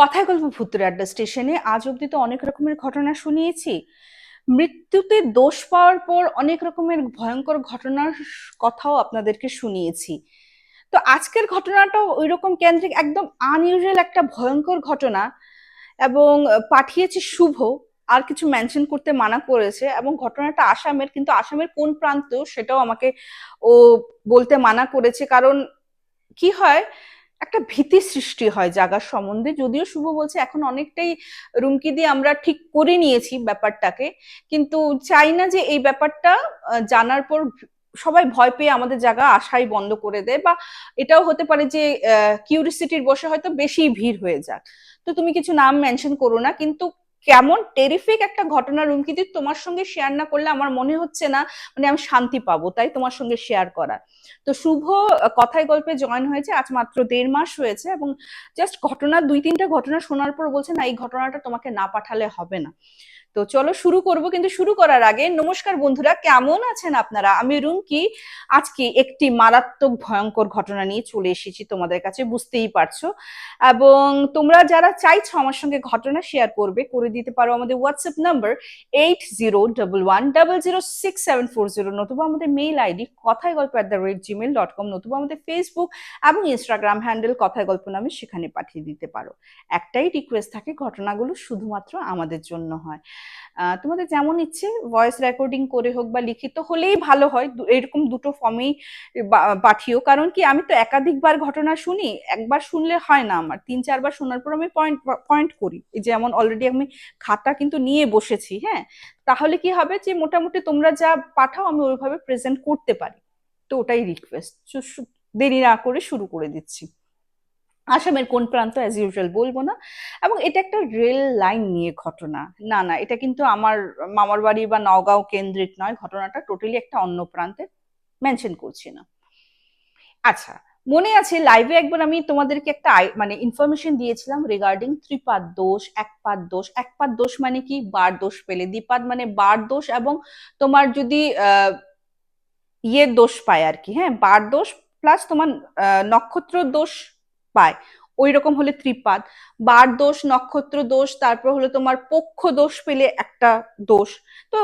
কথায় গল্প ভূতের আড্ডা স্টেশনে আজ অব্দি তো অনেক রকমের ঘটনা শুনিয়েছি। মৃত্যুতে দোষ পাওয়ার পর অনেক রকমের ভয়ঙ্কর ঘটনার কথাও আপনাদেরকে শুনিয়েছি। তো আজকের ঘটনাটাও ওই রকম কেন্দ্রিক, একদম আনইউজুয়াল একটা ভয়ঙ্কর ঘটনা এবং পাঠিয়েছে শুভ, আর কিছু মেনশন করতে মানা করেছে এবং ঘটনাটা আসামের, কিন্তু আসামের কোন প্রান্ত সেটাও আমাকে ও বলতে মানা করেছে। কারণ কি হয় একটা ভীতি সৃষ্টি হয় জাগার সম্বন্ধে। যদিও শুভ বলছে এখন অনেকটাই রুমকি দিয়ে আমরা ঠিক করে নিয়েছি ব্যাপারটাকে, কিন্তু চাই না যে এই ব্যাপারটা জানার পর সবাই ভয় পেয়ে আমাদের জায়গা আশাই বন্ধ করে দেয় বা এটাও হতে পারে যে কিউরিসিটির বসে হয়তো বেশি ভিড় হয়ে যাক তো তুমি কিছু নাম মেনশন করো না, কিন্তু কেমন টেরিফিক একটা ঘটনা কিন্তু তোমার সঙ্গে শেয়ার না করলে আমার মনে হচ্ছে না মানে আমি শান্তি পাবো, তাই তোমার সঙ্গে শেয়ার করা। তো শুভ কথায় গল্পে জয়েন হয়েছে, আজ মাত্র দেড় মাস হয়েছে এবং জাস্ট ঘটনা দুই তিনটা ঘটনা শোনার পর বলছে, না, এই ঘটনাটা তোমাকে না পাঠালে হবে না। তো চলো শুরু করব, কিন্তু শুরু করার আগে নমস্কার বন্ধুরা, কেমন আছেন আপনারা? আমি রুমকি। আজকে একটি মারাত্মক ভয়ঙ্কর ঘটনা নিয়ে চলে এসেছি তোমাদের কাছে, বুঝতেই পারছ। এবং তোমরা যারা চাইছো আমার সঙ্গে ঘটনা শেয়ার করবে, করে দিতে পারো আমাদের WhatsApp number eight zero double one double zero six seven four zero নতুবা আমাদের মেইল আইডি কথায় গল্প at the rate Gmail dot com নতুবা আমাদের ফেসবুক এবং ইনস্টাগ্রাম হ্যান্ডেল কথায় গল্প নামে সেখানে পাঠিয়ে দিতে পারো। একটাই রিকোয়েস্ট থাকে, ঘটনাগুলো শুধুমাত্র আমাদের জন্য হয়। তোমাদের যেমন ইচ্ছে ভয়েস রেকর্ডিং করে হোক বা লিখিত হলেই ভালো হয় এরকম দুটো ফর্মেই পাঠিও। কারণ কি, আমি তো একাধিকবার ঘটনা শুনি, একবার শুনলে হয় না আমার। তিন, চারবার শোনার পর আমি পয়েন্ট পয়েন্ট করি। যেমন অলরেডি আমি খাতা কিন্তু নিয়ে বসেছি হ্যাঁ? তাহলে কি হবে যে, মোটামুটি তোমরা যা পাঠাও, আমি ওইভাবে প্রেজেন্ট করতে পারি। তো ওটাই রিকোয়েস্ট দেরি না করে শুরু করে দিচ্ছি। আসামের কোন প্রান্ত অ্যাজ ইউজুয়াল বলব না। এবং এটা একটা রেল লাইন নিয়ে ঘটনা। না না, এটা কিন্তু আমার মামার বাড়ি বা নগাঁও কেন্দ্রিক নয়, ঘটনাটা টোটালি একটা অন্য প্রান্তে মেনশন করছি না। আচ্ছা মনে আছে লাইভে একবার আমি তোমাদেরকে একটা মানে ইনফরমেশন দিয়েছিলাম রিগার্ডিং ত্রিপাদ দোষ, একপাদ দোষ। একপাদ দোষ মানে কি? বার দোষ পেলে। দ্বিপাদ মানে বার দোষ এবং তোমার যদি ইয়ে দোষ পায় আর কি। হ্যাঁ বার দোষ প্লাস তোমার নক্ষত্র দোষ পায়। ওই রকম হলে ত্রিপাদ। বার দোষ, নক্ষত্র দোষ, তারপর হলো তোমার পক্ষ দোষ পেলে একটা দোষ। তো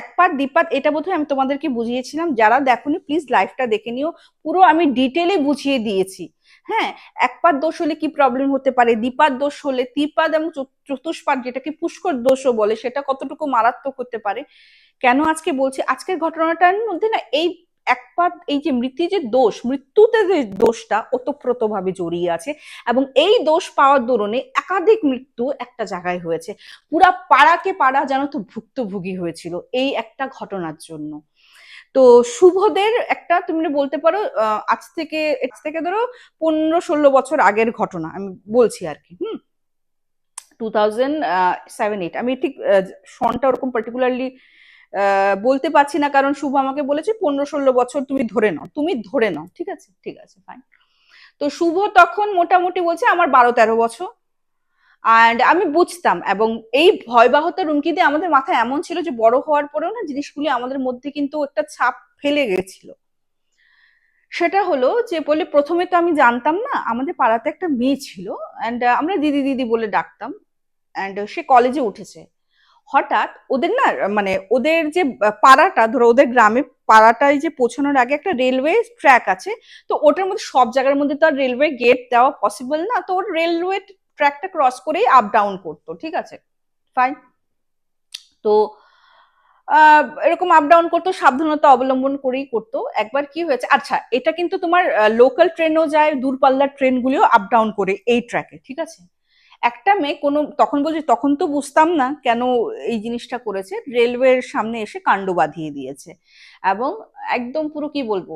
একপাত দ্বিপাত এটা বোধহয় আমি তোমাদেরকে বুঝিয়েছিলাম। যারা দেখোনি প্লিজ লাইফটা দেখে নিও। পুরো আমি ডিটেলে বুঝিয়ে দিয়েছি। হ্যাঁ একপাত দোষ হলে কি প্রবলেম হতে পারে? দ্বিপাদ দোষ হলে ত্রিপাদ এবং চতুষ্পাদ, যেটাকে পুষ্কর দোষও বলে, সেটা কতটুকু মারাত্মক হতে পারে? কেন আজকে বলছি? আজকের ঘটনাটার মধ্যে না, এই একপাত এই যে মৃত্যু যে দোষ, মৃত্যুতে যে দোষটা ওতপ্রোত ভাবে জড়িয়ে আছে এবং এই দোষ পাওয়ার দরুনে একাধিক মৃত্যু একটা জায়গায় হয়েছে। পুরা পাড়াকে পাড়া যেন তো ভুক্তভোগী হয়েছিল এই একটা ঘটনার জন্য। তো শুভদের একটা তুমি বলতে পারো আজ থেকে আজ থেকে ধরো পনেরো ষোলো বছর আগের ঘটনা, আমি বলছি আর কি, হুম? টু থাউজেন্ড সেভেন এইট আমি ঠিক সনটা ওরকম পার্টিকুলারলি বলতে পারছি না, কারণ শুভ আমাকে বলেছে পনেরো ষোলো বছর তুমি ধরে নাও, তুমি ধরে নাও, ঠিক আছে? ঠিক আছে ফাইন তো শুভ তখন মোটামুটি বলছে আমার বারো তেরো বছর। অ্যান্ড আমি বুঝতাম এবং এই ভয়বাহতা রুমকিতে আমাদের মাথায় এমন ছিল যে বড় হওয়ার পরেও না জিনিসগুলি আমাদের মধ্যে কিন্তু একটা ছাপ ফেলে গেছিল। সেটা হলো যে বলে প্রথমে তো আমি জানতাম না, আমাদের পাড়াতে একটা মেয়ে ছিল। অ্যান্ড আমরা দিদি দিদি বলে ডাকতাম। অ্যান্ড সে কলেজে উঠেছে। হঠাৎ ওদের না মানে ওদের যে পাড়াটা, ধরো ওদের গ্রামে পাড়াটায় যে পৌঁছানোর আগে একটা রেলওয়ে ট্র্যাক আছে। তো ওটার মধ্যে, সব জায়গার মধ্যে তো আর রেলওয়ে গেট দেওয়া পসিবল না। তো ওর রেলওয়ে ট্র্যাকটা ক্রস করেই আপ ডাউন করতো, ঠিক আছে? ফাইন তো এরকম আপ ডাউন করতো, সাবধানতা অবলম্বন করেই করতো। একবার কি হয়েছে আচ্ছা এটা কিন্তু তোমার লোকাল ট্রেনও যায়, দূরপাল্লার ট্রেনগুলিও আপ ডাউন করে এই ট্র্যাকে ঠিক আছে? একটা মেয়ে কোনো, তখন বলছি, তখন তো বুঝতাম না কেন এই জিনিসটা করেছে। রেলওয়ের সামনে এসে কাণ্ড বাঁধিয়ে দিয়েছে। এবং একদম পুরো কি বলব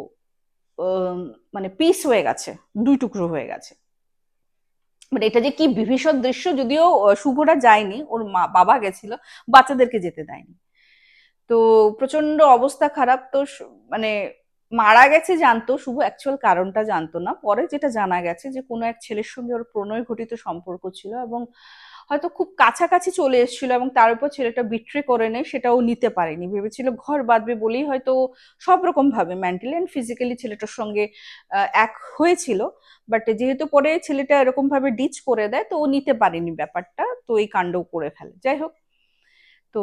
মানে পিস হয়ে গেছে, দুই টুকরো হয়ে গেছে। মানে এটা যে কি বিভীষণ দৃশ্য যদিও শুভরা যায়নি, ওর মা, বাবা গেছিল, বাচ্চাদেরকে যেতে দেয়নি। তো প্রচণ্ড অবস্থা খারাপ, তো মানে মারা গেছে জানতো, শুভ অ্যাকচুয়াল কারণটা জানতো না। পরে যেটা জানা গেছে যে, কোনো এক ছেলের সঙ্গে ওর প্রণয় ঘটিত সম্পর্ক ছিল এবং হয়তো খুব কাছাকাছি চলে এসেছিল এবং তার উপর ছেলেটা বিট্রে করে নেয়, সেটাও নিতে পারেনি। ভেবেছিল ঘর বাঁধবে বলেই হয়তো সব রকম ভাবে মেন্টালি অ্যান্ড ফিজিক্যালি ছেলেটার সঙ্গে এক হয়েছিল। বাট যেহেতু পরে ছেলেটা এরকম ভাবে ডিচ করে দেয়, তো ও নিতে পারেনি ব্যাপারটা, তো এই কাণ্ড করে ফেলে। যাই হোক, তো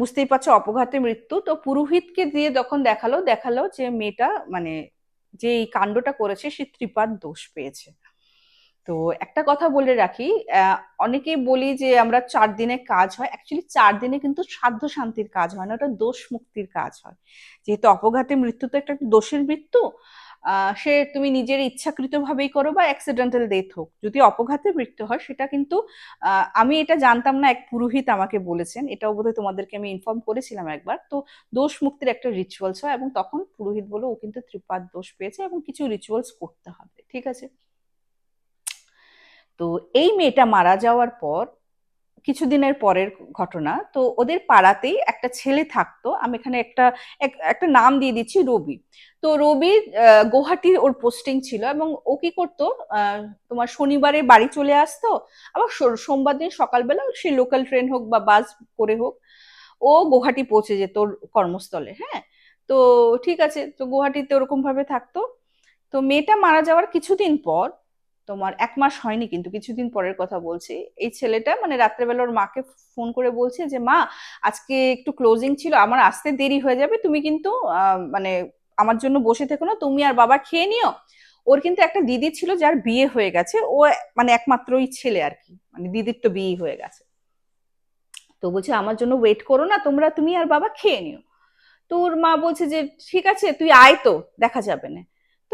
বুঝতেই পারছ অপঘাতে মৃত্যু। তো পুরোহিতকে দিয়ে যখন দেখাল দেখাল যে মেয়েটা মানে যে এই কাণ্ডটা করেছে, সে ত্রিপাদ দোষ পেয়েছে। তো একটা কথা বলে রাখি অনেকেই বলি যে আমরা চার দিনে কাজ হয়। অ্যাকচুয়ালি চার দিনে কিন্তু সাধ্য শান্তির কাজ হয় না, ওটা দোষ মুক্তির কাজ হয়। যেহেতু অপঘাতে মৃত্যু তো একটা দোষের মৃত্যু সে তুমি নিজের ইচ্ছাকৃত ভাবেই করো বা অ্যাক্সিডেন্টাল ডেথ হোক। যদি অপঘাতে মৃত্যু হয়, সেটা কিন্তু আমি এটা জানতাম না, এক পুরোহিত আমাকে বলেছেন। এটাও বোধহয় তোমাদেরকে আমি ইনফর্ম করেছিলাম একবার। তো দোষ মুক্তির একটা রিচুয়ালস হয় এবং তখন পুরোহিত বলে ও কিন্তু ত্রিপাদ দোষ পেয়েছে এবং কিছু রিচুয়ালস করতে হবে। ঠিক আছে? তো এই মেয়েটা মারা যাওয়ার পর কিছুদিনের পরের ঘটনা। তো ওদের পাড়াতেই একটা ছেলে থাকতো। আমি এখানে একটা একটা নাম দিয়ে দিচ্ছি, রবি। তো রবি গুয়াহাটি ওর পোস্টিং ছিল এবং ও কি করতো তোমার শনিবারে বাড়ি চলে আসতো। আবার সোমবার দিন সকালবেলা সে লোকাল ট্রেন হোক বা বাস করে হোক, ও গুয়াহাটি পৌঁছে যেত ওর কর্মস্থলে হ্যাঁ? তো ঠিক আছে, তো গুয়াহাটিতে ওরকম ভাবে থাকতো। তো মেয়েটা মারা যাওয়ার কিছুদিন পর তোমার এক মাস হয়নি কিন্তু কিছুদিন পরের কথা বলছি। এই ছেলেটা মানে রাত্রেবেলা ওর মাকে ফোন করে বলছে যে, মা, আজকে একটু ক্লোজিং ছিল, আমার আসতে দেরি হয়ে যাবে, তুমি কিন্তু মানে আমার জন্য বসে থেকো না, তুমি আর বাবা খেয়ে নিও। ওর কিন্তু একটা দিদি ছিল যার বিয়ে হয়ে গেছে, ও মানে একমাত্রই ছেলে আর কি মানে দিদির তো বিয়ে হয়ে গেছে। তো বলছে, আমার জন্য ওয়েট করো না, তোমরা তুমি আর বাবা খেয়ে নিও। তো ওর মা বলছে যে, ঠিক আছে, তুই আয় তো, দেখা যাবে না।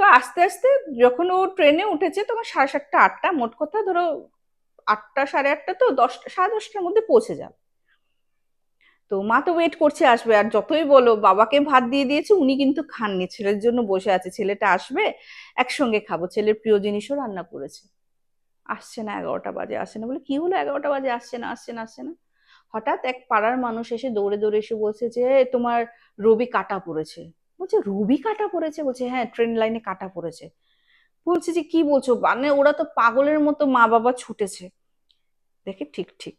তো আস্তে আস্তে যখন ও ট্রেনে উঠেছে তখন সাড়ে সাতটা, আটটা, মোট কথা ধরো আটটা, সাড়ে আটটা তো দশটা, সাড়ে দশটার মধ্যে পৌঁছে যাবে। তো মা তো ওয়েট করছে আসবে আর যতই বলো, বাবাকে ভাত দিয়ে দিয়েছে, উনি কিন্তু খাননি, ছেলের জন্য বসে আছে। ছেলেটা আসবে, একসঙ্গে খাব। ছেলের প্রিয় জিনিসও রান্না করেছে। আসছে না, এগারোটা বাজে, আসছে না বলে কি হলো? এগারোটা বাজে, আসছে না আসছে না আসছে না। হঠাৎ এক পাড়ার মানুষ এসে দৌড়ে দৌড়ে এসে বলছে যে, তোমার রবি কাটা পড়েছে। বলছে, রবি কাটা পড়েছে? বলছে হ্যাঁ ট্রেন লাইনে কাটা পড়েছে। বলছে যে, কি বলছো? মানে ওরা তো পাগলের মতো মা বাবা ছুটেছে। দেখে ঠিক ঠিক।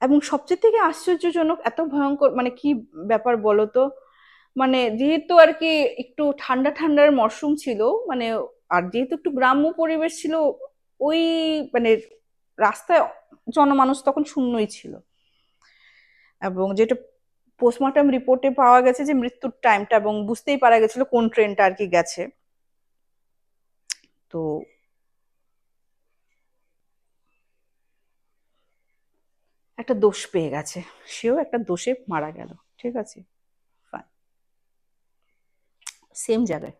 এবং সবচেয়ে থেকে আশ্চর্যজনক, এত ভয়ঙ্কর মানে কি ব্যাপার বলো তো? মানে যেহেতু আর কি একটু ঠান্ডা, ঠান্ডার মরশুম ছিল মানে আর যেহেতু একটু গ্রাম্য পরিবেশ ছিল, ওই মানে রাস্তায় জনমানুষ তখন শূন্যই ছিল। এবং যেটা পোস্টমর্টম রিপোর্টে পাওয়া গেছে যে মৃত্যুর টাইমটা এবং বুঝতেই পারা গেছিল কোন ট্রেনটা আর কি গেছে। তো একটা দোষ পেয়ে গেছে। সেও একটা দোষে মারা গেল। ঠিক আছে? সেম জায়গায়।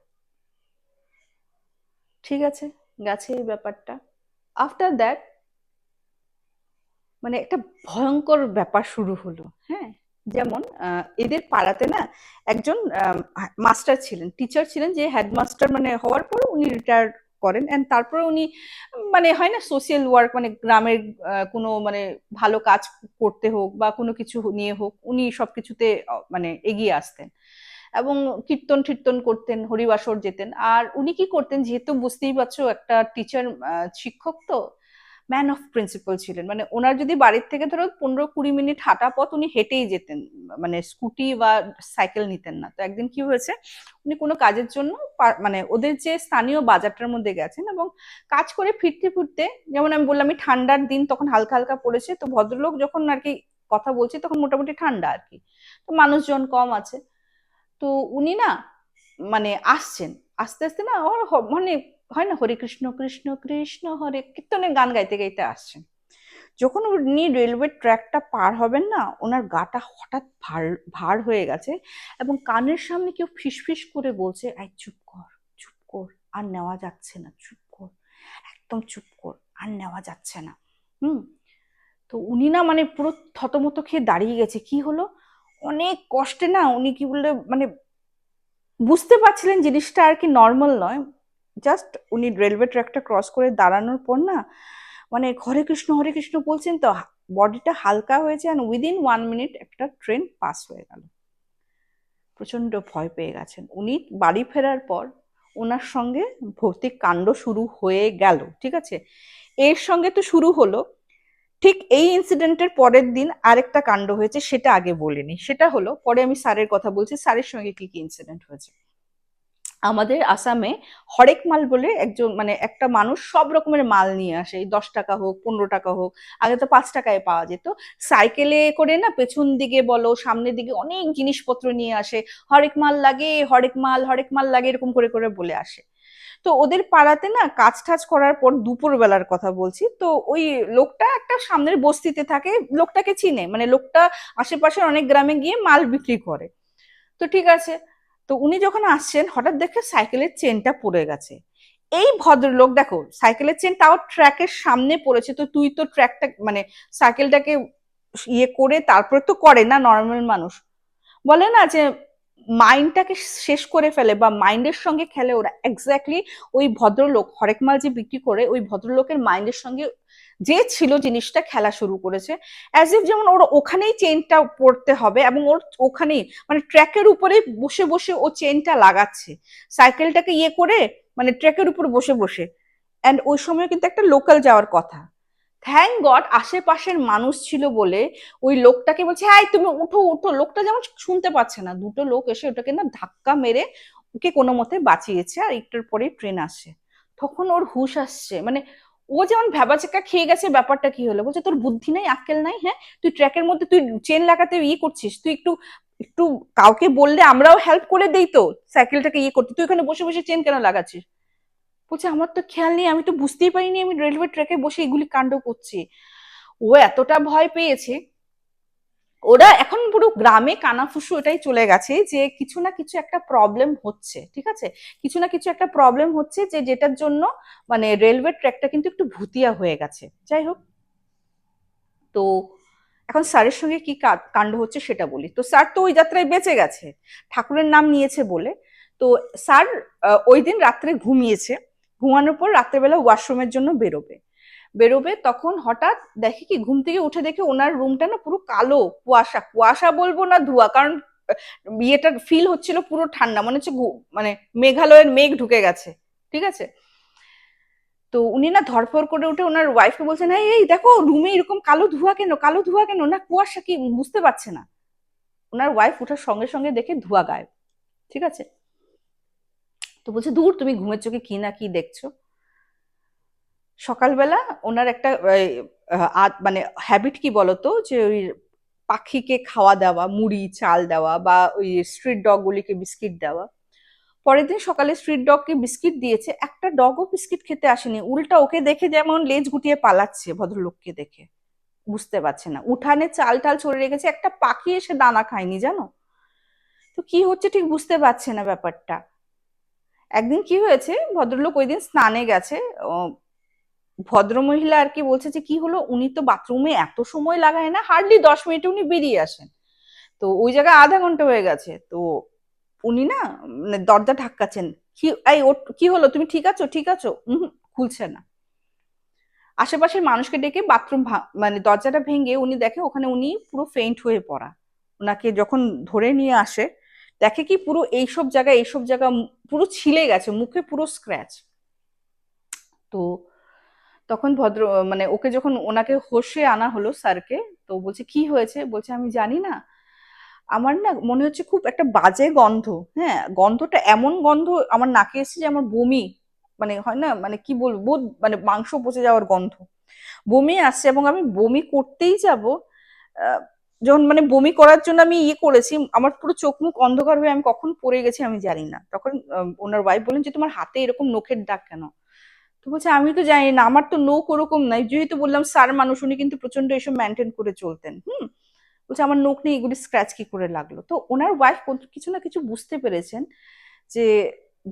ঠিক আছে? গেছে এই ব্যাপারটা। আফটার দ্যাট মানে একটা ভয়ঙ্কর ব্যাপার শুরু হলো। হ্যাঁ? যেমন এদের পাড়াতে না একজন মাস্টার ছিলেন টিচার ছিলেন যে হেডমাস্টার মানে হওয়ার পর উনি রিটায়ার করেন অ্যান্ড তারপরে উনি মানে হয় না সোশ্যাল ওয়ার্ক মানে গ্রামের কোনো মানে ভালো কাজ করতে হোক বা কোনো কিছু নিয়ে হোক, উনি সব কিছুতে মানে এগিয়ে আসতেন। এবং কীর্তন টীর্তন করতেন, হরিবাসর যেতেন। আর উনি কি করতেন, যেহেতু বুঝতেই পারছ একটা টিচার শিক্ষক তো ম্যান অফ প্রিন্সিপাল ছিলেন। মানে ওনার যদি বাড়ির থেকে ধরো পনেরো কুড়ি মিনিট হাঁটা পথ উনি হেঁটেই যেতেন মানে স্কুটি বা সাইকেল নিতেন না। তো একদিন কি হয়েছে, উনি কোনো কাজের জন্য মানে ওদের যে স্থানীয় বাজারটার মধ্যে গেছেন এবং কাজ করে ফিরতে ফিরতে, যেমন আমি বললাম আমি ঠান্ডার দিন তখন হালকা হালকা পড়েছে, তো ভদ্রলোক যখন আর কি কথা বলছে তখন মোটামুটি ঠান্ডা আর কি। তো মানুষজন কম আছে। তো উনি না মানে আসছেন। আস্তে আস্তে না মানে হয় না? হরে কৃষ্ণ কৃষ্ণ কৃষ্ণ, হরে কীর্তনের গান গাইতে গাইতে আসছেন। যখন উনি রেলওয়ে ট্র্যাকটা পার হবেন না, ওনার গাটা হঠাৎ ভার ভার হয়ে গেছে এবং কানের সামনে কেউ ফিসফিস করে বলছে আই চুপ কর চুপ কর, আর নেওয়া যাচ্ছে না, চুপ কর, একদম চুপ কর, আর নেওয়া যাচ্ছে না। হুম? তো উনি না মানে পুরো থতমতো খেয়ে দাঁড়িয়ে গেছে। কি হলো? অনেক কষ্টে না উনি কি বললে মানে বুঝতে পারছিলেন জিনিসটা আর কি নর্মাল নয়। জাস্ট উনি রেলওয়ে ট্র্যাকটা ক্রস করে দাঁড়ানোর পর না মানে হরে কৃষ্ণ হরে কৃষ্ণ বলছেন তো, বডিটা হালকা হয়েছে অ্যান্ড উইদিন ওয়ান মিনিট একটা ট্রেন পাস হয়ে গেল। প্রচণ্ড ভয় পেয়ে গেছেন। উনি বাড়ি ফেরার পর ওনার সঙ্গে ভৌতিক কাণ্ড শুরু হয়ে গেল, ঠিক আছে? এর সঙ্গে তো শুরু হলো। ঠিক এই ইনসিডেন্টের পরের দিন আরেকটা কাণ্ড হয়েছে, সেটা আগে বলিনি। সেটা হলো, পরে আমি স্যারের কথা বলছি, স্যারের সঙ্গে কি কি ইনসিডেন্ট হয়েছে। আমাদের আসামে হরেক মাল বলে একজন মানে একটা মানুষ সব রকমের মাল নিয়ে আসে। দশ টাকা হোক, পনেরো টাকা হোক, আগে তো পাঁচ টাকায় পাওয়া যেত। সাইকেলে করে না পেছন দিকে বলো, সামনের দিকে অনেক জিনিসপত্র নিয়ে আসে। হরেক মাল লাগে, হরেক মাল হরেক মাল লাগে, এরকম করে করে বলে আসে। তো ওদের পাড়াতে না কাজ টাজ করার পর দুপুর বেলার কথা বলছি। তো ওই লোকটা একটা সামনের বস্তিতে থাকে, লোকটাকে চিনে। মানে লোকটা আশেপাশের অনেক গ্রামে গিয়ে মাল বিক্রি করে। তো ঠিক আছে তো উনি যখন আসছেন, হঠাৎ দেখে সাইকেলের চেনটা পড়ে গেছে। এই ভদ্রলোক, দেখো, সাইকেলের চেন তাও ট্র্যাকের সামনে পড়েছে, তো তুই তো ট্র্যাকটা মানে সাইকেলটাকে ইয়ে করে তারপরে তো করে না নর্মাল মানুষ। বলে না যে মাইন্ডটাকে শেষ করে ফেলে বা মাইন্ডের সঙ্গে খেলে ওরা। এক্স্যাক্টলি ওই ভদ্রলোক, হরেক মাল যে বিক্রি করে, ওই ভদ্রলোকের মাইন্ডের সঙ্গে যে ছিল জিনিসটা খেলা শুরু করেছে। অ্যাজ ইফ যেমন ওর ওখানেই চেনটা পড়তে হবে এবং ওর ওখানেই মানে ট্র্যাকের উপরে বসে বসে ও চেনটা লাগাচ্ছে। সাইকেলটাকে ইয়ে করে মানে ট্র্যাকের উপর বসে বসে। অ্যান্ড ওই সময় কিন্তু একটা লোকাল যাওয়ার কথা। থ্যাংক গড আশেপাশের মানুষ ছিল বলে ওই লোকটাকে বলছে হ্যাঁ তুমি উঠো উঠো। লোকটা যেমন শুনতে পাচ্ছে না। দুটো লোক এসে ওটাকে না ধাক্কা মেরে ওকে কোনো মতে বাঁচিয়েছে আর একটুর পরেই ট্রেন আসছে তখন ওর হুশ আসছে। মানে ও যেমন ভ্যাবাচেকা খেয়ে গেছে, ব্যাপারটা কি হলো? বলছে, তোর বুদ্ধি নাই, আক্কেল নাই হ্যাঁ? তুই ট্র্যাকের মধ্যে, তুই চেন লাগাতে ইয়ে করছিস, তুই একটু একটু কাউকে বললে আমরাও হেল্প করে দেই তো সাইকেলটাকে ইয়ে করতে। তুই ওখানে বসে বসে চেন কেন লাগাচ্ছিস? বলছে, আমার তো খেয়াল নেই, আমি তো বুঝতেই পারিনি, আমি রেলওয়ে ট্র্যাকে বসে এগুলি কাণ্ড করছি। ও এতটা ভয় পেয়েছে ওরা এখন পুরো গ্রামে কানাফুসু এটাই চলে গেছে যে কিছু না কিছু একটা প্রবলেম হচ্ছে, ঠিক আছে? কিছু না কিছু একটা প্রবলেম হচ্ছে যে যেটার জন্য মানে রেলওয়ে ট্র্যাকটা কিন্তু একটু ভুতিয়া হয়ে গেছে। যাই হোক। তো এখন স্যারের সঙ্গে কি কাণ্ড হচ্ছে সেটা বলি। তো স্যার তো ওই যাত্রায় বেঁচে গেছে, ঠাকুরের নাম নিয়েছে বলে। তো স্যার ওই দিন রাত্রে ঘুমিয়েছে। ঘুমানোর পর রাত্রেবেলা ওয়াশরুমের জন্য বেরোবে। বেরোবে, তখন হঠাৎ দেখে কি, ঘুম থেকে উঠে দেখে ওনার রুমটা না পুরো কালো, কুয়াশা। কুয়াশা বলব না ধোয়া, কারণ বিয়েটা ফিল হচ্ছিল পুরো ঠান্ডা, মনে হচ্ছে মানে মেঘালয়ের মেঘ ঢুকে গেছে, ঠিক আছে? তো উনি না ধরফর করে উঠে ওনার ওয়াইফকে বলছেন হ্যাঁ এই, দেখো রুমে এরকম কালো ধোঁয়া কেন? কালো ধোঁয়া কেন? না, কুয়াশা কি, বুঝতে পারছে না। ওনার ওয়াইফ ওঠার সঙ্গে সঙ্গে দেখে ধোঁয়া গায়েব, ঠিক আছে? তো বলছে, দূর, তুমি ঘুমের চোখে কি না কি দেখছ? সকালবেলা ওনার একটা মানে হ্যাবিট কি বলতো? যে ওই পাখিকে খাওয়া দেওয়া, মুড়ি, চাল দেওয়া বা ওই স্ট্রিট ডগগুলিকে বিস্কিট দেওয়া। পরের দিন সকালে স্ট্রিট ডগকে বিস্কিট দিয়েছে, একটা ডগও বিস্কিট খেতে আসেনি। উল্টা ওকে দেখে যেমন লেজ গুটিয়ে পালাচ্ছে ভদ্রলোককে দেখে। বুঝতে পারছে না। উঠানে চাল টাল ছড়ে রেখেছে, একটা পাখি এসে দানা খায়নি জানো? তো কি হচ্ছে ঠিক বুঝতে পারছে না ব্যাপারটা। একদিন কি হয়েছে, ভদ্রলোক ওই দিন স্নানে গেছে ভদ্রমহিলা আর কি বলছে যে, কি হলো? উনি তো বাথরুমে এত সময় লাগায় না, হার্ডলি দশ মিনিটে উনি বেরিয়ে আসেন। তো ওই জায়গায় আধা ঘণ্টা হয়ে গেছে। তো উনি না মানে দরজা ধাক্কাচ্ছেন কি, এই ও কি হলো? তুমি ঠিক আছো? ঠিক আছো? খুলছে না। আশেপাশের মানুষকে ডেকে বাথরুম মানে দরজাটা ভেঙে উনি দেখে ওখানে উনি পুরো ফেইন্ট হয়ে পড়া। ওনাকে যখন ধরে নিয়ে আসে, দেখে কি পুরো এইসব জায়গা এইসব জায়গা পুরো ছিলে গেছে, মুখে পুরো স্ক্র্যাচ তো তখন ভদ্র মানে ওকে যখন ওনাকে হোসে আনা হলো স্যারকে, তো বলছে, কি হয়েছে? বলছে, আমি জানি না। আমার না মনে হচ্ছে খুব একটা বাজে গন্ধ হ্যাঁ? গন্ধটা এমন গন্ধ আমার নাকে এসেছে যে আমার বমি মানে হয় না মানে কি বলব মানে মাংস পচে যাওয়ার গন্ধ। বমি আসছে এবং আমি বমি করতেই যাব যখন মানে বমি করার জন্য আমি ইয়ে করেছি, আমার পুরো চোখ মুখ অন্ধকার হয়ে আমি কখন পড়ে গেছি আমি জানি না। তখন ওনার ওয়াইফ বলেন যে, তোমার হাতে এরকম নখের দাগ কেন? তো বলছে আমি তো জানি না, আমার তো নোখ ওরকম নাই। যেহেতু বললাম স্যার মানুষ, উনি কিন্তু প্রচণ্ড এসব মেনটেন করে চলতেন, হুম? বলছে, আমার নোখ নিয়ে এগুলি স্ক্র্যাচ কি করে লাগল? তো ওনার ওয়াইফ কিছু না কিছু বুঝতে পেরেছেন যে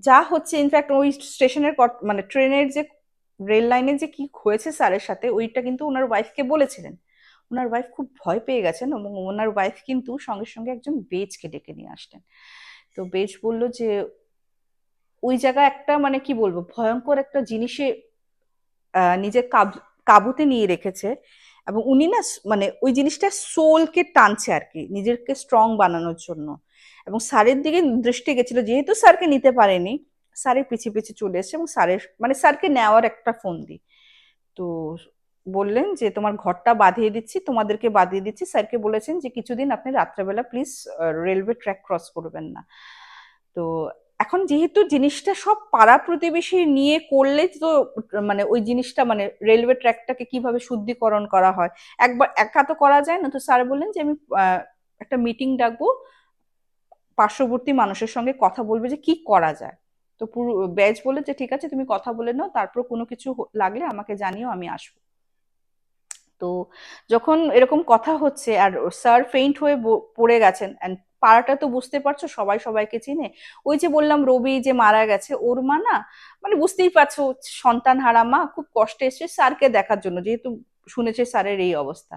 যা হচ্ছে ইনফ্যাক্ট ওই স্টেশনের মানে ট্রেনের যে রেল লাইনে যে কি হয়েছে স্যারের সাথে, ওইটা কিন্তু ওনার ওয়াইফকে বলেছিলেন। ওনার ওয়াইফ খুব ভয় পেয়ে গেছেন এবং ওনার ওয়াইফ কিন্তু সঙ্গে সঙ্গে একজন বেজকে ডেকে নিয়ে আসলেন তো বেজ বলল যে ওই জায়গায় একটা মানে কি বলব, ভয়ঙ্কর একটা জিনিসে নিজের কাবুতে নিয়ে রেখেছে এবং উনি না মানে ওই জিনিসটা সোলকে টানছে আর কি নিজেকে স্ট্রং বানানোর জন্য। এবং স্যারের দিকে দৃষ্টি গেছিল, যেহেতু স্যারকে নিতে পারেনি স্যারের পিছিয়ে পিছিয়ে চলে এসছে এবং স্যারের মানে স্যারকে নেওয়ার একটা ফোন দিই তো বললেন যে, তোমার ঘরটা বাঁধিয়ে দিচ্ছি, তোমাদেরকে বাঁধিয়ে দিচ্ছি। স্যারকে বলেছেন যে, কিছুদিন আপনি রাত্রেবেলা প্লিজ রেলওয়ে ট্র্যাক ক্রস করবেন না। তো এখন যেহেতু জিনিসটা সব পাড়া প্রতিবেশী নিয়ে করলে তো মানে ওই জিনিসটা মানে রেলওয়ে ট্র্যাকটাকে কীভাবে শুদ্ধিকরণ করা হয়? একবার একা তো করা যায় না। তো স্যার বললেন যে আমি একটা মিটিং ডাকবো, পার্শ্ববর্তী মানুষের সঙ্গে কথা বলবে যে কি করা যায়। তো পুরো ব্যাচ বলে যে ঠিক আছে, তুমি কথা বলে নাও, তারপর কোনো কিছু লাগলে আমাকে জানিও, আমি আসব। তো যখন এরকম কথা হচ্ছে, আর স্যার ফেইন্ট হয়ে পড়ে গেছেন অ্যান্ড পাড়াটা তো বুঝতে পারছ, সবাই সবাইকে চিনে। ওই যে বললাম, রবি যে মারা গেছে, ওর মা না মানে বুঝতেই পারছ, সন্তান হারা মা খুব কষ্টে এসছে স্যারকে দেখার জন্য, যেহেতু শুনেছে স্যারের এই অবস্থা।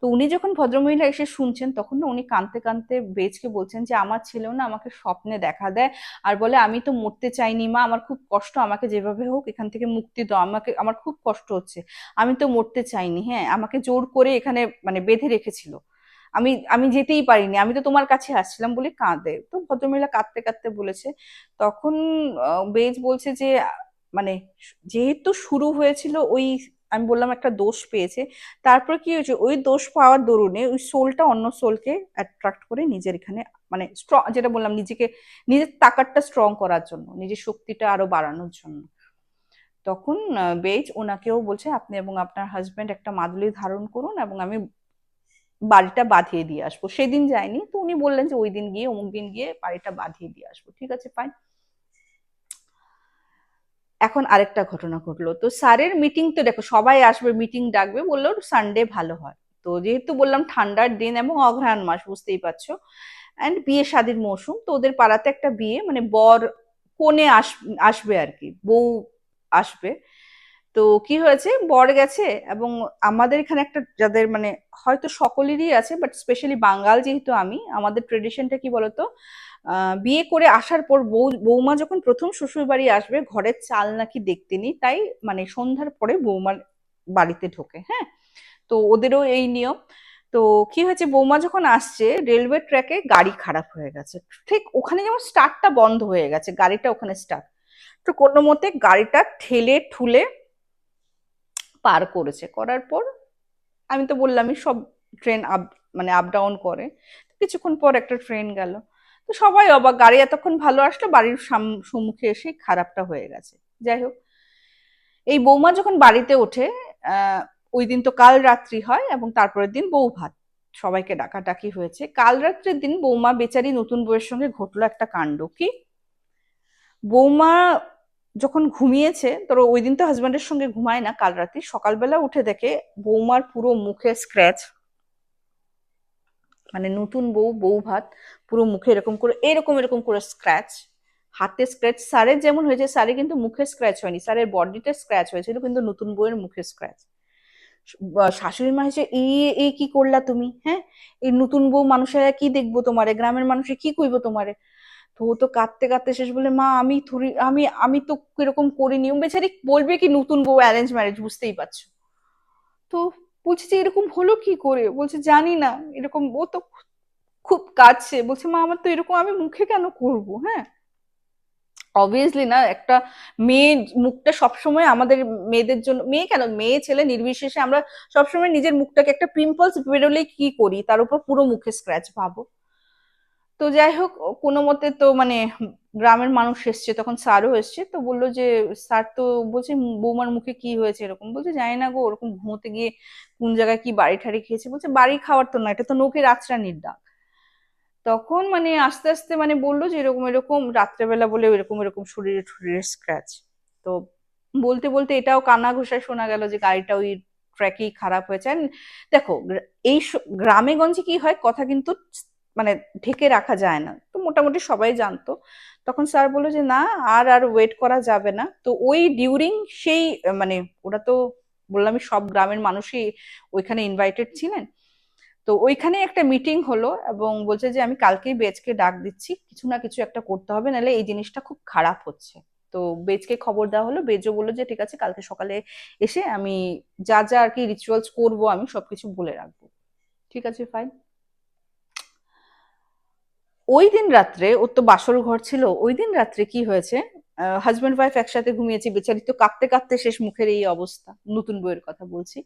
তো উনি যখন ভদ্রমহিলা এসে শুনছেন, তখন না উনি কানতে কানতে বেজকে বলছেন যে, আমার ছেলেও না আমাকে স্বপ্নে দেখা দেয়, আর বলে, আমি তো মরতে চাইনি মা, আমার খুব কষ্ট, আমাকে যেভাবে হোক এখান থেকে মুক্তি দাও, আমাকে, আমার খুব কষ্ট হচ্ছে, আমি তো মরতে চাইনি হ্যাঁ আমাকে জোর করে এখানে মানে বেঁধে রেখেছিল আমি আমি যেতেই পারিনি। আমি তো তোমার কাছে আসছিলাম বলে কাঁদে। তো ভদ্রমহিলা কাঁদতে কাঁদতে বলেছে। তখন বেজ বলছে যে মানে যেহেতু শুরু হয়েছিল ওই, আমি বললাম একটা দোষ পেয়েছে, তারপর কি হয়েছে? ওই দোষ পাওয়ার দরুনে ওই সোলটা অন্য সোলকে অ্যাট্রাক্ট করে নিজের এখানে মানে স্ট্রং যেটা বললাম নিজেকে, নিজের তাকারটা স্ট্রং করার জন্য, নিজের শক্তিটা আরও বাড়ানোর জন্য। তখন বেজ ওনাকেও বলছে, আপনি এবং আপনার হাজব্যান্ড একটা মাদুলি ধারণ করুন এবং আমি বাড়িটা বাঁধিয়ে দিয়ে আসব। সেদিন যায়নি তো উনি বললেন যে ওই দিন গিয়ে, অমুক দিন গিয়ে বাড়িটা বাঁধিয়ে দিয়ে আসব। ঠিক আছে ফাইন এখন আরেকটা ঘটনা ঘটলো। তো স্যারের মিটিং তো দেখো, সবাই আসবে মিটিং ডাকবে, বলল সানডে ভালো হয়। তো যেহেতু বললাম ঠান্ডার দিন এবং অঘ্রাণ মাস, বুঝতেই পারছ। অ্যান্ড বিয়ে শাদির মৌসুম, তো ওদের পাড়াতে একটা বিয়ে মানে বর কোণে আস, আসবে আর কি, বউ আসবে। তো কি হয়েছে? বর গেছে এবং আমাদের এখানে একটা যাদের মানে হয়তো সকলেরই আছে বাট স্পেশালি বাঙ্গাল যেহেতু আমি, আমাদের ট্রেডিশনটা কি বলতো? বিয়ে করে আসার পর বউ বৌমা যখন প্রথম শ্বশুর বাড়ি আসবে, ঘরের চাল নাকি দেখতে নি তাই মানে সন্ধ্যার পরে বৌমার বাড়িতে ঢোকে হ্যাঁ? তো ওদেরও এই নিয়ম। তো কি হয়েছে? বৌমা যখন আসছে রেলওয়ে ট্র্যাকে গাড়ি খারাপ হয়ে গেছে। ঠিক ওখানে যেমন স্টার্টটা বন্ধ হয়ে গেছে, গাড়িটা ওখানে স্টার্ট তো কোনো মতে গাড়িটা ঠেলে ঠুলে পার করেছে। করার পর আমি তো বললামই সব ট্রেন আপ মানে আপ ডাউন করে। কিছুক্ষণ পর একটা ট্রেন গেল। তো সবাই অবাক, গাড়ি এতক্ষণ ভালো আসলো, বাড়ির সম্মুখে এসে খারাপটা হয়ে গেছে। যাই হোক, এই বৌমা যখন বাড়িতে ওঠে ওই দিন তো কাল রাত্রি হয় এবং তারপরের দিন বউ ভাত। সবাইকে ডাকাডাকি হয়েছে। কাল রাত্রির দিন বৌমা বেচারি নতুন বউয়ের সঙ্গে ঘটলো একটা কাণ্ড। কি? বৌমা যখন ঘুমিয়েছে, তোর ওই দিন তো হাজব্যান্ডের সঙ্গে ঘুমায় না, কাল রাতে সকালবেলা উঠে দেখে বৌমার পুরো মুখে স্ক্র্যাচ মানে নতুন বউ বউ ভাত, পুরো মুখে এরকম করে, এরকম এরকম করে স্ক্র্যাচ হাতে স্ক্র্যাচ স্যারের যেমন হয়েছে, স্যারে কিন্তু মুখে স্ক্র্যাচ হয়নি, স্যারের বডিতে স্ক্র্যাচ হয়েছিল, কিন্তু নতুন বউয়ের মুখে স্ক্র্যাচ শাশুড়ি মা হয়েছে এই এই কি করলা তুমি? হ্যাঁ? এই নতুন বউ মানুষেরা কি দেখব তোমারে? গ্রামের মানুষে কি কইবো তোমারে? তো ও তো কাঁদতে কাঁদতে শেষ বলে মা, আমি থুরি, আমি আমি তো কীরকম করিনি। বেচারি বলবে কি নতুন বউ অ্যারেঞ্জ ম্যারেজ বুঝতেই পারছ। তো বলছে এরকম হলো কি করে? বলছে, জানি না, এরকম ও তো খুব কাঁদছে। বলছে, মা, আমার তো এরকম, আমি মুখে কেন করব? হ্যাঁ। অবভিয়াসলি না, একটা মেয়ে মুখটা সবসময় আমাদের মেয়েদের জন্য, মেয়ে কেন? মেয়ে, ছেলে নির্বিশেষে আমরা সবসময় নিজের মুখটাকে একটা পিম্পলস বেরোলেই কি করি? তার উপর পুরো মুখে স্ক্র্যাচ ভাবো। তো যাই হোক কোনো মতে তো মানে গ্রামের মানুষ এসছে, তখন স্যারও এসছে, তো বলল যে, স্যার তো বলছে বৌমার মুখে কি হয়েছে? এরকম। বলছে, জানি না গো, ওরকম ঘুমোতে গিয়ে কোন জায়গায় কি বাড়ি ঠাড়ি খেয়েছে? বলছে বাড়ি খাওয়ার তো না, এটা তো নোকের আচরানির ডাক। তখন মানে আস্তে আস্তে মানে বলল যে, এরকম এরকম, রাত্রেবেলা বলে এরকম এরকম শরীরে শরীরে স্ক্র্যাচ তো বলতে বলতে এটাও কান্না ঘোষায় শোনা গেল যে, গাড়িটা ওই ট্র্যাকেই খারাপ হয়েছে। দেখো এই গ্রামে গঞ্জে কি হয়, কথা কিন্তু মানে ঢেকে রাখা যায় না। তো মোটামুটি সবাই জানতো। তখন স্যার বলল যে, না, আর আর ওয়েট করা যাবে না। তো ওই ডিউরিং সেই মানে ওরা তো বললাম সব গ্রামের মানুষই ওইখানে ইনভাইটেড ছিলেন। তো ওইখানে একটা মিটিং হলো এবং বলছে যে, আমি কালকেই বেজকে ডাক দিচ্ছি। কিছু না কিছু একটা করতে হবে, নাহলে এই জিনিসটা খুব খারাপ হচ্ছে। তো বেজকে খবর দেওয়া হলো। বেজও বলল যে, ঠিক আছে, কালকে সকালে এসে আমি যা যা আর কি রিচুয়ালস করব, আমি সবকিছু বলে রাখব। ঠিক আছে ফাইন ওই দিন রাত্রে ওর তো বাসর ঘর ছিল, ওই দিন রাত্রে কি হয়েছে? হাজব্যান্ড ওয়াইফ একসাথে ঘুমিয়েছি বেচারি তো কাঁদতে কাঁদতে শেষ মুখের এই অবস্থা, নতুন বইয়ের কথা বলছি।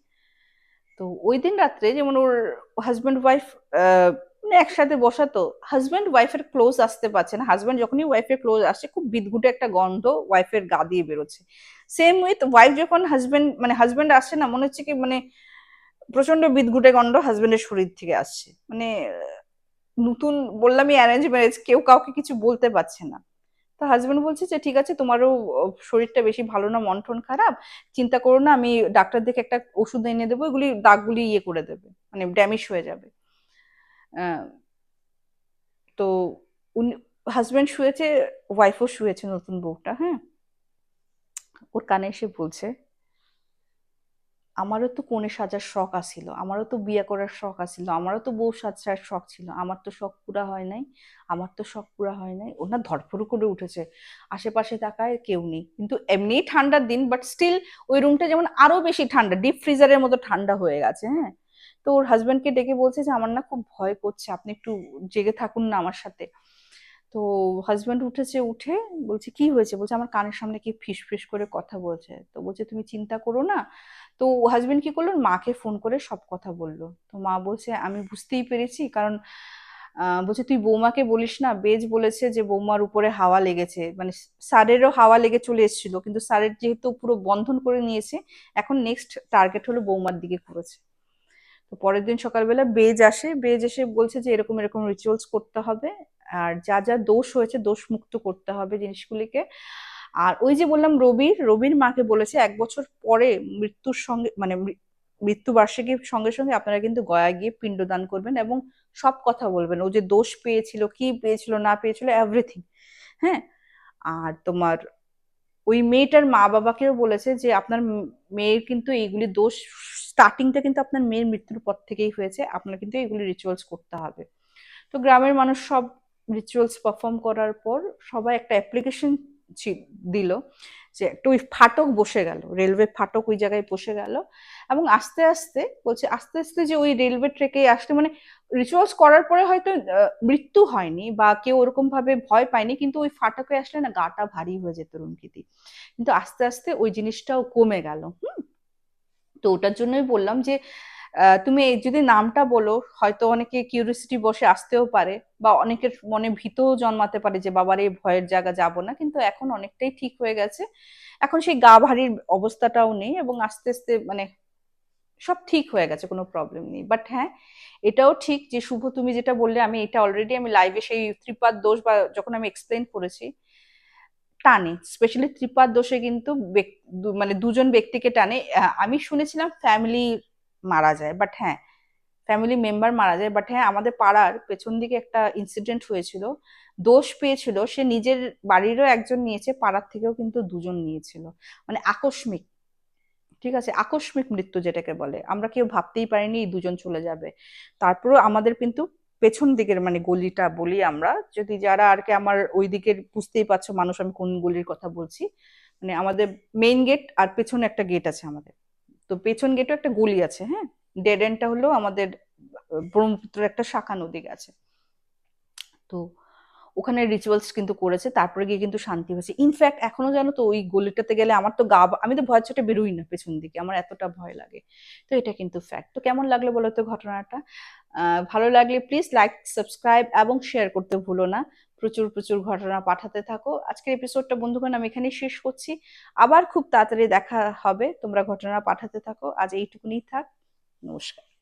তো ওই দিন রাত্রে যেমন ওর হাজব্যান্ড ওয়াইফ মানে একসাথে বসাতো হাজব্যান্ড ওয়াইফের ক্লোজ আসতে পারছে না। হাজব্যান্ড যখনই ওয়াইফের ক্লোজ আসছে, খুব বিদঘুটে একটা গন্ধ ওয়াইফের গা দিয়ে বেরোচ্ছে। সেম উইথ ওয়াইফ যখন হাজব্যান্ড মানে হাজব্যান্ড আসছে না, মনে হচ্ছে কি মানে প্রচণ্ড বিদঘুটে গন্ধ হাজব্যান্ডের শরীর থেকে আসছে। মানে নতুন বললামই অ্যারেঞ্জ ম্যারেজ কেউ কাউকে কিছু বলতে পারছে না। তো হাজবেন্ড বলছে যে, ঠিক আছে, তোমারও শরীরটা বেশি ভালো না, মন টন খারাপ, চিন্তা করো না, আমি ডাক্তার দেখে একটা ওষুধ এনে দেবো, এগুলি দাগগুলি ইয়ে করে দেবে মানে ড্যামেজ হয়ে যাবে। তো উনি হাজবেন্ড শুয়েছে ওয়াইফও শুয়েছে নতুন বউটা হ্যাঁ? ওর কানে এসে বলছে আমারও তো কনে সাজার শখ আসিল আমারও তো বিয়ে করার শখ আসিল আমারও তো বউ সাজার শখ ছিল, আমার তো শখ পুরা হয় নাই, আমার তো শখ পুরা হয় নাই ওনার ধরফড় করে উঠেছে, আশেপাশে তাকায় কেউ নেই, কিন্তু এমনিই ঠান্ডার দিন বাট স্টিল ওই রুমটা যেমন আরও বেশি ঠান্ডা ডিপ ফ্রিজারের মতো ঠান্ডা হয়ে গেছে হ্যাঁ? তো ওর হাজব্যান্ডকে ডেকে বলছে যে, আমার না খুব ভয় করছে, আপনি একটু জেগে থাকুন না আমার সাথে। তো হাজব্যান্ড উঠেছে, উঠে বলছে, কি হয়েছে? বলছে, আমার কানের সামনে কি ফিস ফিস করে কথা বলছে। তো বলছে, তুমি চিন্তা করো না। তো হাজব্যান্ড কি করল মাকে ফোন করে সব কথা বলল। তো মা বলছে, আমি বুঝতেই পেরেছি, কারণ বলছে, তুই বৌমাকে বলিস না, বেজ বলেছে যে বৌমার উপরে হাওয়া লেগেছে। মানে স্যারেরও হাওয়া লেগে চলে এসেছিল, কিন্তু স্যারের যেহেতু পুরো বন্ধন করে নিয়েছে, এখন নেক্সট টার্গেট হলো বৌমার দিকে করেছে। তো পরের দিন সকালবেলা বেজ আসে, বেজ এসে বলছে যে, এরকম এরকম রিচুয়ালস করতে হবে। আর যা যা দোষ হয়েছে দোষ মুক্ত করতে হবে জিনিসগুলিকে। আর ওই যে বললাম রবির রবির মাকে বলেছে এক বছর পরে মৃত্যুর সঙ্গে মানে মৃত্যু বার্ষিকীর সঙ্গে সঙ্গে আপনারা কিন্তু গয়া গিয়ে পিণ্ডদান করবেন এবং সব কথা বলবেন। ও যে দোষ পেয়েছিল, কি পেয়েছিল, না পেয়েছিল এভরিথিং হ্যাঁ? আর তোমার ওই মেয়েটার মা বাবাকেও বলেছে যে আপনার মেয়ের কিন্তু এইগুলি দোষ স্টার্টিংটা কিন্তু আপনার মেয়ের মৃত্যুর পর থেকেই হয়েছে। আপনার কিন্তু এইগুলি রিচুয়ালস করতে হবে। তো গ্রামের মানুষ সব রিচুয়ালস পারফর্ম করার পর সবাই একটা অ্যাপ্লিকেশন দিল যে একটা ওই ফাটক বসে গেল রেলওয়ে ফাটক ওই জায়গায় বসে গেল এবং আস্তে আস্তে বলছে, আস্তে আস্তে যে ওই রেলওয়ে ট্রেকে আসতে মানে রিচুয়ালস করার পরে হয়তো মৃত্যু হয়নি বা কেউ ওরকম ভাবে ভয় পায়নি, কিন্তু ওই ফাটকে আসলে না গাটা ভারী হয়ে যেত রুমকিতি কিন্তু আস্তে আস্তে ওই জিনিসটাও কমে গেল, হুম? তো ওটার জন্যই বললাম যে তুমি যদি নামটা বলো, হয়তো অনেকে কিউরিয়াসিটি বসে আসতেও পারে বা অনেকের মনে ভীতও জন্মাতে পারে যে, বাবার, এই ভয়ের জায়গা যাব না। কিন্তু এখন অনেকটাই ঠিক হয়ে গেছে। এখন সেই গা ভারীর অবস্থাটাও নেই এবং আস্তে আস্তে মানে সব ঠিক হয়ে গেছে, কোনো প্রবলেম নেই। বাট হ্যাঁ এটাও ঠিক যে, শুভ তুমি যেটা বললে, আমি এটা অলরেডি আমি লাইভে সেই ত্রিপাদ দোষ বা যখন আমি এক্সপ্লেন করেছি টানে স্পেশালি ত্রিপাদ দোষে কিন্তু মানে দুজন ব্যক্তিকে টানে। আমি শুনেছিলাম ফ্যামিলি মারা যায়। বাট হ্যাঁ ফ্যামিলি মেম্বার মারা যায়। বাট হ্যাঁ আমাদের পাড়ার পেছন দিকে একটা ইনসিডেন্ট হয়েছিল। দোষ পেয়েছিল, সে নিজের বাড়িরও একজন নিয়েছে, পাড়ার থেকেও কিন্তু দুজন নিয়েছিল। মানে আকস্মিক, ঠিক আছে? আকস্মিক মৃত্যু যেটাকে বলে। আমরা কেউ ভাবতেই পারিনি এই দুজন চলে যাবে। তারপরেও আমাদের কিন্তু পেছন দিকের মানে গলিটা বলি আমরা, যদি যারা আর কি আমার ওই দিকের বুঝতেই পারছ মানুষ আমি কোন গলির কথা বলছি মানে আমাদের মেইন গেট আর পেছনে একটা গেট আছে আমাদের। তো পেছন গেটও একটা গলি আছে হ্যাঁ? ডেড এন্ডটা হলো আমাদের ব্রহ্মপুত্রের একটা শাখা নদী গেছে। তো ওখানে রিচুয়ালস কিন্তু করেছে, তারপরে গিয়ে কিন্তু শান্তি হয়েছে। ইনফ্যাক্ট এখনও জানো তো, ওই গলিটাতে গেলে আমার তো গা আমি তো ভয় ছোটে বেরোই না পেছন দিকে, আমার এতটা ভয় লাগে। তো এটা কিন্তু ফ্যাক্ট তো কেমন লাগল বলো তো ঘটনাটা? ভালো লাগলে প্লিজ লাইক সাবস্ক্রাইব এবং শেয়ার করতে ভুলো না। প্রচুর প্রচুর ঘটনা পাঠাতে থাকো। আজকের এপিসোডটা বন্ধুগণ, আমি এখানেই শেষ করছি। আবার খুব তাড়াতাড়ি দেখা হবে। তোমরা ঘটনা পাঠাতে থাকো। আজ এইটুকুনি থাক। নমস্কার।